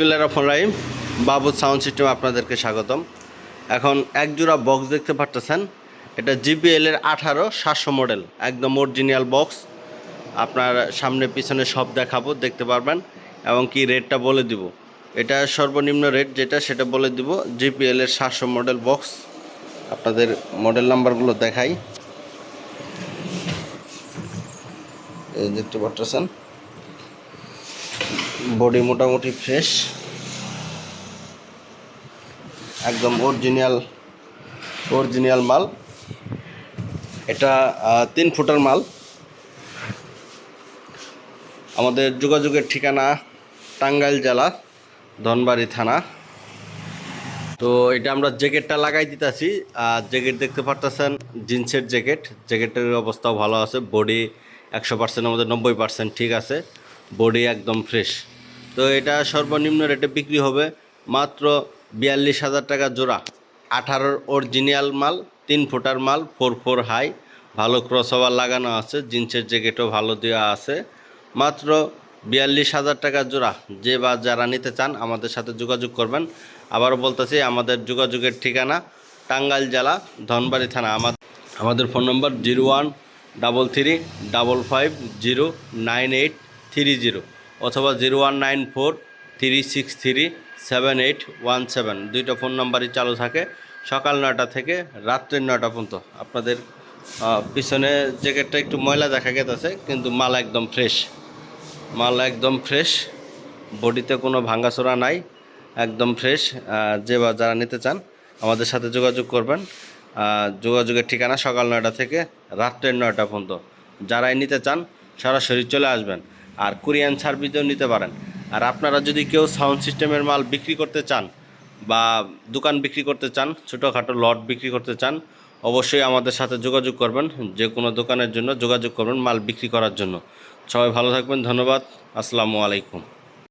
রহমান রাহিম, বাবু sound system আপনাদেরকে স্বাগতম। এখন এক জোড়া বক্স দেখতে পারতেছেন। এটা জিপিএল এর আঠারো সাতশো মডেল একদম অরিজিনাল বক্স আপনার সামনে পিছনে সব দেখাবো, দেখতে পারবেন। এবং কি রেটটা বলে দিব। এটা সর্বনিম্ন রেট যেটা, সেটা বলে দিব। জিপিএল এর সাতশো মডেল বক্স আপনাদের মডেল নাম্বারগুলো দেখাই। দেখতে পারতেছেন। বডি মোটামুটি ফ্রেশ। একদম অরিজিনাল অরিজিনাল মাল। এটা তিন ফুটার মাল। আমাদের যোগাযোগের ঠিকানা টাঙ্গাইল জেলা, ধনবাড়ি থানা। তো এটা আমরা জ্যাকেটটা লাগাই দিতেছি। আর জ্যাকেট দেখতে পারতেছেন, জিন্সের জ্যাকেট। জ্যাকেটের অবস্থাও ভালো আছে। বডি একশো পার্সেন্ট আমাদের নব্বই পার্সেন্ট ঠিক আছে। বডি একদম ফ্রেশ। তো এটা সর্বনিম্ন রেটে বিক্রি হবে মাত্র বিয়াল্লিশ হাজার টাকা জোড়া। আঠারোর অরিজিনাল মাল, তিন ফুটার মাল ফোর ফোর হাই ভালো ক্রসওভার লাগানো আছে, জিন্সের জ্যাকেটও ভালো দেওয়া আছে। মাত্র বিয়াল্লিশ হাজার টাকা জোড়া। যে বা যারা নিতে চান আমাদের সাথে যোগাযোগ করবেন। আবারও বলতেছি, আমাদের যোগাযোগের ঠিকানা টাঙ্গাইল জেলা, ধনবাড়ি থানা। আমার আমাদের phone number zero one double three double five zero nine eight three zero. অথবা zero one nine four three six three seven eight one seven. দুইটা ফোন নাম্বারই চালু থাকে সকাল নয়টা থেকে রাত্রের নয়টা পর্যন্ত। আপনাদের পিছনে জ্যাকেটটা একটু ময়লা দেখা গেছে কিন্তু মাল একদম ফ্রেশ। মাল একদম ফ্রেশ। বডিতে কোনো ভাঙ্গাচোরা নাই, একদম ফ্রেশ। যে বা যারা নিতে চান, আমাদের সাথে যোগাযোগ করবেন। যোগাযোগের ঠিকানা সকাল নয়টা থেকে রাত্রের নয়টা পর্যন্ত। যারাই নিতে চান, সরাসরি চলে আসবেন। আর কোরিয়ান সার্ভিসও নিতে পারেন। আর আপনারা যদি কেউ সাউন্ড সিস্টেমের মাল বিক্রি করতে চান বা দোকান বিক্রি করতে চান, ছোটোখাটো লট বিক্রি করতে চান, অবশ্যই আমাদের সাথে যোগাযোগ করবেন, যে কোনো দোকানের জন্য যোগাযোগ করবেন মাল বিক্রি করার জন্য। সবাই ভালো থাকবেন, ধন্যবাদ, আসসালামু আলাইকুম।